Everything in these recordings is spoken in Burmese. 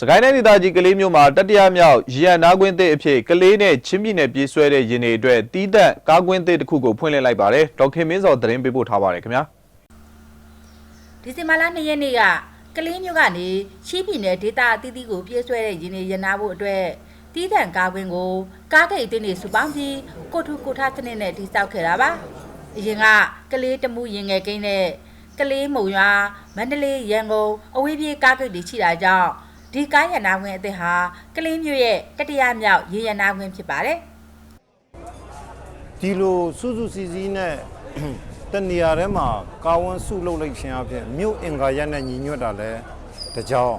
စကိုင်းတိုင်းဒေသကြီးကလေးမျိုးမှာတတိယမြောက်ရန်နာကွင်းသစ်အဖြစ်ကလေးနဲ့ချင်းပြည်နယ်ပြေးဆွဲတဲ့ရင်တွေအတွက်တီးသက်ကားကွင်းသစ်တစ်ခုကိုဖွင့်လှစ်လိုက်ပါတယ်ဒေါက်ခင်မင်းစောသတင်းပေးပို့ထားပါတယ်ခင်ဗျာဒီဇင်ဘာလ2ရက်နေ့ကကလေးမျိုးကနေချီးပြည်နယ်ဒေတာအသီးသီးကိုပြေးဆွဲတဲ့ရင်းနေရနာဖို့အတွက်တီးတန့်ကားကွင်းကိုကားဂိတ်အသင်းတွေစုပေါင်းပြီးကိုထုကိုထားစနစ်နဲ့တိစောက်ခဲ့တာပါအရင်ကကလေးတမှုရင်ငယ်ကိန်းနဲ့ကလေးမုံရွာမန္တလေးရန်ကုန်အဝေးပြေးကားဂိတ်တွေရှိတာကြောင့် ဒီကားရနာကွင်းအသင်းဟာကလေးမျိုးရဲ့တတိယမြောက်ရေရနာကွင်းဖြစ်ပါတယ်ဒီလိုစုစုစည်းစည်းနဲ့တနေရာထဲမှာကာဝန်းစုလုပ်လိုက်ခြင်းအဖြစ်မြို့အင်္ဂါရက်နဲ့ညီညွတ်တာလဲတကြောင်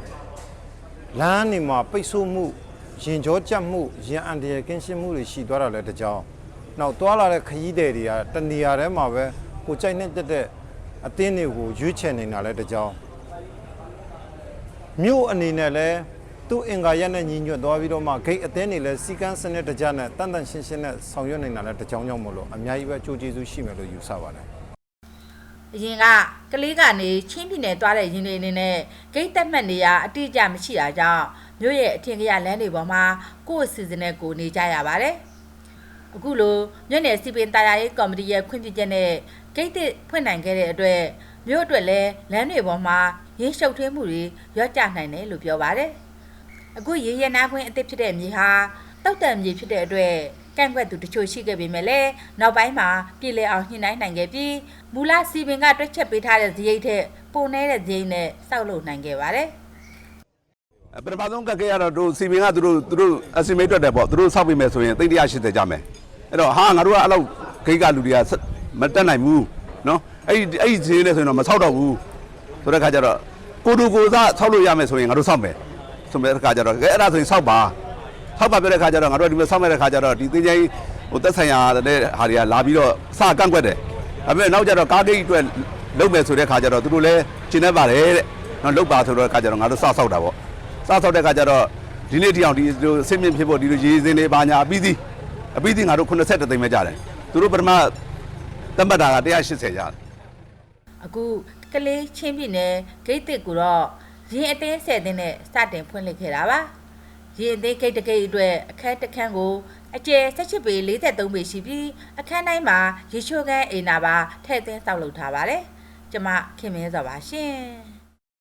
လမ်းနေမှာပိတ်ဆို့မှုရင်ကြောကြက်မှုရင်အန်တရယ်ကင်းရှင်းမှုတွေရှိသွားတာလဲတကြောင်နောက်တွာလာတဲ့ခရီးသည်တွေကတနေရာထဲမှာပဲကိုကြိုက်နေတက်တဲ့အသင်းတွေကိုရွေးချယ်နေတာလဲတကြောင် မြို့အနေနဲ့လဲသူ့အင်္ဂါရက်နဲ့ညီညွတ်သွားပြီးတော့မှဂိတ်အသင်းတွေလဲစီကန်းစနစ်တကြနဲ့တန်တန်ရှင်းရှင်းနဲ့ဆောင်ရွက်နေတာလဲတကြောင်ကြောင့်မလို့အများကြီးပဲအကျိုးကျေးဇူးရှိမယ်လို့ယူဆပါတယ်အရင်ကကလေးကနေချင်းပြည်နယ်သွားတဲ့ရင်တွေအနေနဲ့ဂိတ်တက်မှတ်နေရအတိအကျမရှိတာကြောင့်မြို့ရဲ့အထင်ကရလမ်းတွေပေါ်မှာကိုယ့်အစီအစဉ်နဲ့ကိုယ်နေကြရပါတယ်။အခုလိုမြို့နယ်စီပင်တရားရေးကော်မတီရဲ့ခွင့်ပြုချက်နဲ့ဂိတ်တစ်ဖွင့်နိုင်ခဲ့တဲ့အတွက် မြို့အတွက်လည်းလမ်းတွေပေါ်မှာရင်းရှုပ်ထွေးမှုတွေရော့ကျနိုင်တယ်လို့ပြောပါတယ်။အခုရေရနာခွင့်အသစ်ဖြစ်တဲ့မြေဟာတောက်တံမြေဖြစ်တဲ့အတွက်ကန့်ကွက်သူတချို့ရှိခဲ့ပေမဲ့လည်းနောက်ပိုင်းမှာပြည်လည်အောင်ညှိနှိုင်းနိုင်ခဲ့ပြီးမူလစီပင်ကတွက်ချက်ပေးထားတဲ့ဇရိတ်ထက်ပိုနေတဲ့ဇရိတ်နဲ့စောက်လုပ်နိုင်ခဲ့ပါတယ်ပထမဆုံးကက်ခဲရတော့တို့စီမင်ကသူတို့သူတို့ estimate တွက်တယ်ပေါ့သူတို့စောက်ပေးမယ်ဆိုရင်သိန်း180ကြမယ်အဲ့တော့ဟာငါတို့ကအဲ့လောက်ဂိတ်ကလူတွေကဆက်မတက်နိုင်ဘူးနော် အဲ့ဒီအဲ့ဒီဈေးနဲ့ဆိုရင်တော့မဆောက်တော့ဘူးဆိုတဲ့ခါကျတော့ကိုတူကိုစားဆောက်လို့ရမယ်ဆိုရင်ငါတို့ဆောက်မယ်ဆိုတဲ့ခါကျတော့ကဲအဲ့ဒါဆိုရင်ဆောက်ပါဆောက်ပါပြတဲ့ခါကျတော့ငါတို့ဒီမှာဆောက်မဲ့တဲ့ခါကျတော့ဒီသိန်းကြီးဟိုသက်ဆိုင်ရာတဲ့ဟာတွေကလာပြီးတော့စကန့်ကွက်တယ်ဒါပေမဲ့နောက်ကျတော့ကားဂိတ်အတွက်လုပ်မယ်ဆိုတဲ့ခါကျတော့သူတို့လည်းရှင်းနေပါတယ်တဲ့နော်လုပ်ပါဆိုတော့ခါကျတော့ငါတို့စဆောက်တာပေါ့စားဆောက်တဲ့ခါကျတော့ဒီနေ့တိအောင်ဒီလိုဆင့်မြင့်ဖြစ်ဖို့ဒီလိုရေးစင်းလေးပါညာအပြီးသီးအပြီးသီးငါတို့80သိန်းပဲကြတယ်သူတို့ပထမတတ်မှတ်တာက180ကြတယ်။ အခုကလေးချင်းပြည်နယ်ဂိတ်တစ်ကိုတော့ရင်အသေး၁၀တင်းနဲ့စတင်ဖွင့်လှစ်ခဲ့တာပါ။ရင်အသေးဂိတ်တစ်ဂိတ်အတွက်အခန်းတစ်ခန်းကိုအကျယ်18ပေ43ပေရှိပြီးအခန်းတိုင်းမှာရေချိုးခန်းအိမ်နာပါထည့်သွင်းစောက်လုပ်ထားပါတယ်။ကျမခင်မင်းစောပါရှင်။